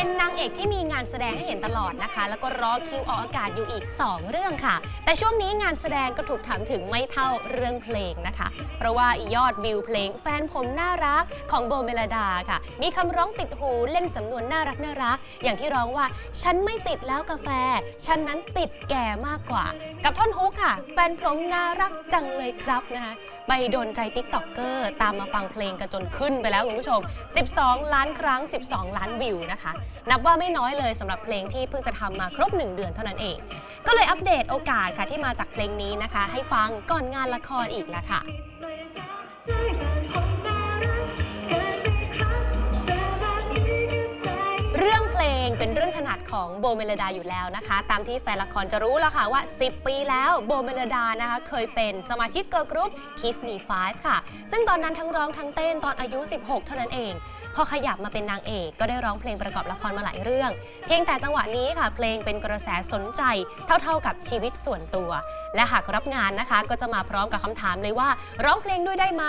็นางเอกที่มีงานแสดงให้เห็นตลอดนะคะ แล้วก็รอคิวออกอากาศอยู่อีก 2 เรื่องค่ะ แต่ช่วงนี้งานแสดงก็ถูกถามถึงไม่เท่าเรื่องเพลงนะคะ เพราะว่ายอดวิวเพลงแฟนผมน่ารักของโบเมลดาค่ะ มีคำร้องติดหูเล่นสำนวนน่ารักน่ารัก อย่างที่ร้องว่าฉันไม่ติดแล้วกาแฟ ฉันนั้นติดแก่มากกว่า กับท่อนฮุกค่ะ แฟนผมน่ารักจังเลยครับนะคะ ไปโดนใจติ๊กต็อกเกอร์ตามมาฟังเพลงกันจนขึ้นไปแล้วคุณผู้ชม 12 ล้านครั้ง 12 ล้านวิวนะคะ นับว่าไม่น้อยเลยสำหรับเพลงที่เพิ่งจะทำมาครบ 1 เดือนเท่านั้นเอง ก็เลยอัปเดตโอกาสค่ะที่มาจากเพลงนี้นะคะ ให้ฟังก่อนงานละครอีกแล้วค่ะ งเพลงเป็นเรื่องถนัดของโบเมลดาอยู่แล้วนะคะ ตามที่แฟนละครจะรู้แล้วค่ะว่า 10 ปีแล้วโบเมลดานะคะ เคยเป็นสมาชิกเกิร์ลกรุ๊ป Kiss Me 5 ค่ะ ซึ่งตอนนั้นทั้งร้องทั้งเต้นตอนอายุ 16 เท่านั้นเอง พอขยับมาเป็นนางเอกก็ได้ร้องเพลงประกอบละครมาหลายเรื่อง เพียงแต่จังหวะนี้ค่ะ เพลงเป็นกระแสสนใจเท่าๆกับชีวิตส่วนตัว และหากรับงานนะคะ ก็จะมาพร้อมกับคำถามเลยว่า ร้องเพลงด้วยได้ไหม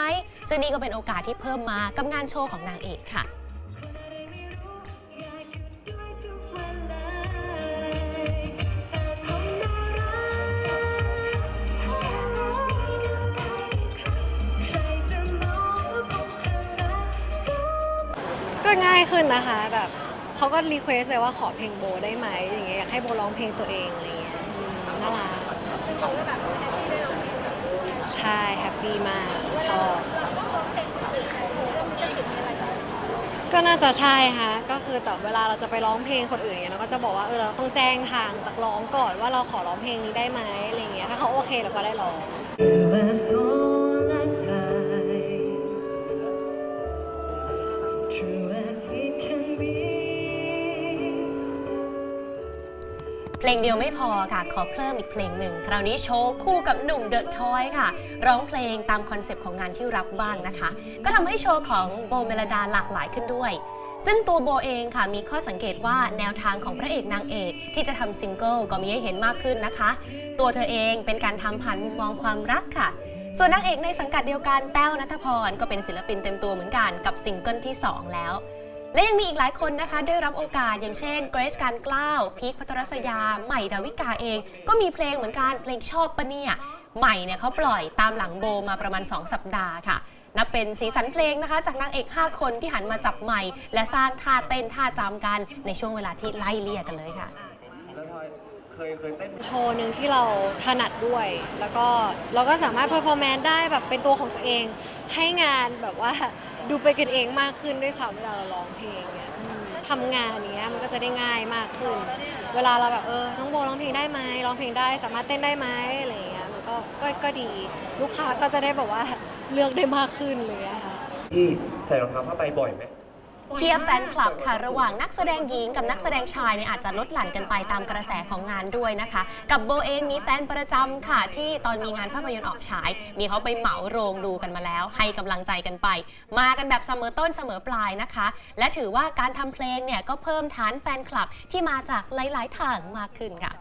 ซึ่งนี่ก็เป็นโอกาสที่เพิ่มมากับงานโชว์ของนางเอกค่ะ ก็ง่ายขึ้นนะคะแบบเขาก็รีเควสเลยว่าขอเพลงโบได้ไหมอย่างเงี้ยอยากให้โบร้องเพลงตัวเองอะไรเงี้ยอืมน่ารักใช่แฮปปี้มากชอบ ก็น่าจะใช่ฮะก็คือแต่เวลาเราจะไปร้องเพลงคนอื่นเนี่ยเราก็จะบอกว่าเออเราต้องแจ้งทางตักร้องก่อนว่าเราขอร้องเพลงนี้ได้ไหมอะไรเงี้ยถ้าเขาโอเคเราก็ได้ร้อง True as soul เพลงเดียวไม่พอค่ะ ขอเพิ่มอีกเพลงหนึ่ง คราวนี้โชว์คู่กับหนุ่มเดอะทอยค่ะ ร้องเพลงตามคอนเซปต์ของงานที่รับบ้างนะคะ ก็ทำให้โชว์ของโบเมลดาหลากหลายขึ้นด้วย ซึ่งตัวโบเองค่ะมีข้อสังเกตว่าแนวทางของพระเอกนางเอกที่จะทำซิงเกิลก็มีให้เห็นมากขึ้นนะคะ ตัวเธอเองเป็นการทำผ่านมุมมองความรักค่ะส่วนนางเอกในสังกัดเดียวกันแต้วนัทพรก็เป็นศิลปินเต็มตัวเหมือนกันกับซิงเกิลที่ 2 แล้ว และยังมีอีกหลายคนนะคะได้รับโอกาสอย่างเช่นเกรซการกล้าวพีคพัทรศยา ใหม่ดาวิกาเอง ก็มีเพลงเหมือนกันเพลงชอบปะเนี่ยใหม่เนี่ยเขาปล่อยตามหลังโบมาประมาณ 2 สัปดาห์ค่ะนับเป็นสีสันเพลงนะคะ จากนางเอก 5 คนที่หันมาจับใหม่ และสร้างท่าเต้นท่าจำกันในช่วงเวลาที่ไล่เลี่ยกันเลยค่ะแล้วทอยเคยเคยเต้นโชว์หนึ่งที่เราถนัดด้วย แล้วก็เราก็สามารถเพอร์ฟอร์แมนซ์ได้แบบเป็นตัวของตัวเอง ให้งานแบบว่า ดูไปกันเองมากขึ้นด้วยซ้ำเวลาเราร้องเพลงเนี่ยอืมทำงานเนี้ยมันก็จะได้ง่ายมากขึ้น เวลาเราแบบเออน้องโบร้องเพลงได้ไหมร้องเพลงได้สามารถเต้นได้ไหมอะไรอย่างเงี้ยมันก็ก็ก็ดีลูกค้าก็จะได้แบบว่าเลือกได้มากขึ้นเลยอะค่ะ ที่ใส่รองเท้าผ้าใบบ่อยไหม เชียร์แฟนคลับค่ะ ระหว่างนักแสดงหญิงกับนักแสดงชายเนี่ยอาจจะลดหลั่นกันไปตามกระแสของงานด้วยนะคะ กับโบเองมีแฟนประจำค่ะ ที่ตอนมีงานภาพยนตร์ออกฉาย มีเขาไปเหมาโรงดูกันมาแล้ว ให้กำลังใจกันไป มากันแบบเสมอต้นเสมอปลายนะคะ และถือว่าการทำเพลงเนี่ยก็เพิ่มฐานแฟนคลับที่มาจากหลาย ๆ ทางมากขึ้นค่ะ